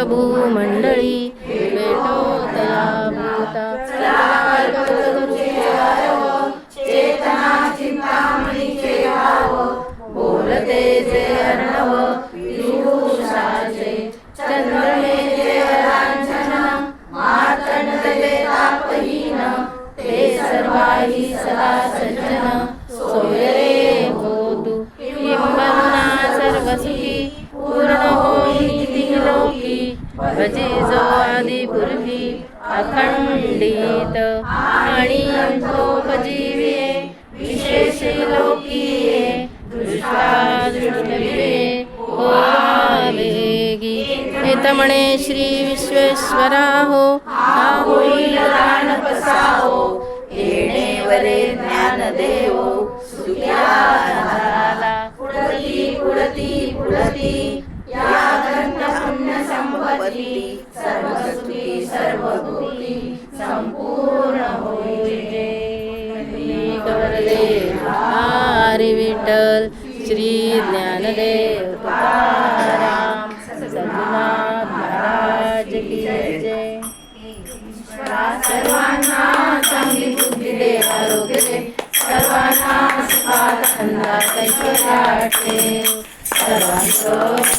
प्रभू मंडळी भजे जो आदिपूर्वी अखंडित आणि भोपजीवे विशेष लोकीये दृष्टादृष्टविवे हो ओवेगी श्री विश्वेश्वरा हो होईल दानपसाहो येणे वरे ज्ञानदेव सुख्या पुडती पुडती पुडती या संपत्ती सर्व सुखी सर्व भूती संपूर्ण होईल हरी विठ्ठल श्री ज्ञानदेव तुकाराम सद्गुरुनाथ महाराज की जय सर्वांना चांगली बुद्धी दे आरोग्य दे सर्वांना सुखात आनंदात ऐश्वर्या ठेव सर्वांचं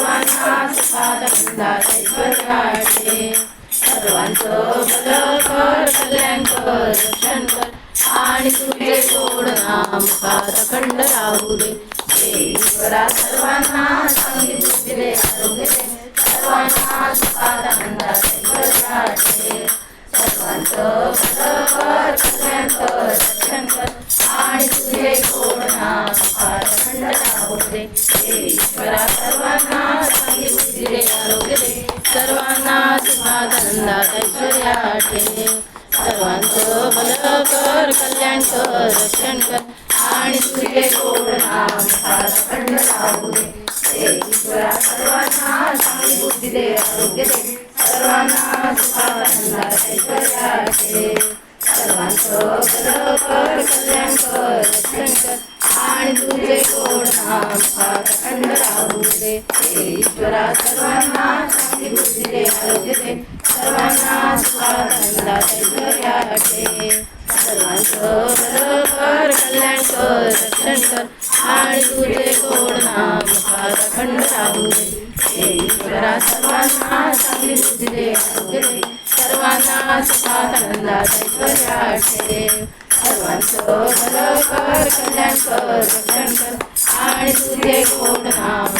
आणि तुझे सर्वांचं भलं कर, रक्षण कर आणि तुझे गोड नाम सुखात अखंड राहू दे सर्वांना सांगितले आरोग्य सर्वांना सुखात आनंदात ऐश्वर्या ठेव सर्वांचं भलं कर कल्याण कर रक्षण कर आणि तुझे गोड नाम मुखात राहू दे सर्वांना चांगली बुद्धी दे आरोग्य दे. सर्वांना सुखात आनंदात ऐश्वर्या ठेव सर्वांचं भलं कर कल्याण तुझे गोड राहू दे ईश्वरा सर्वांना चांगली बुद्धी दे आरोग्य दे सर्वांना सुखात ऐश्वर्या सर्वांचं भलं कर कल्याण कर रक्षण कर आणि तुझे गोड नाम राहू दे ईश्वरा सर्वांना बुद्धी दे आरोग्य दे सर्वांना ऐश्वर्या सर्वांचं भलं कर कल्याण कर रक्षण कर. आणि तुझे कोण नाम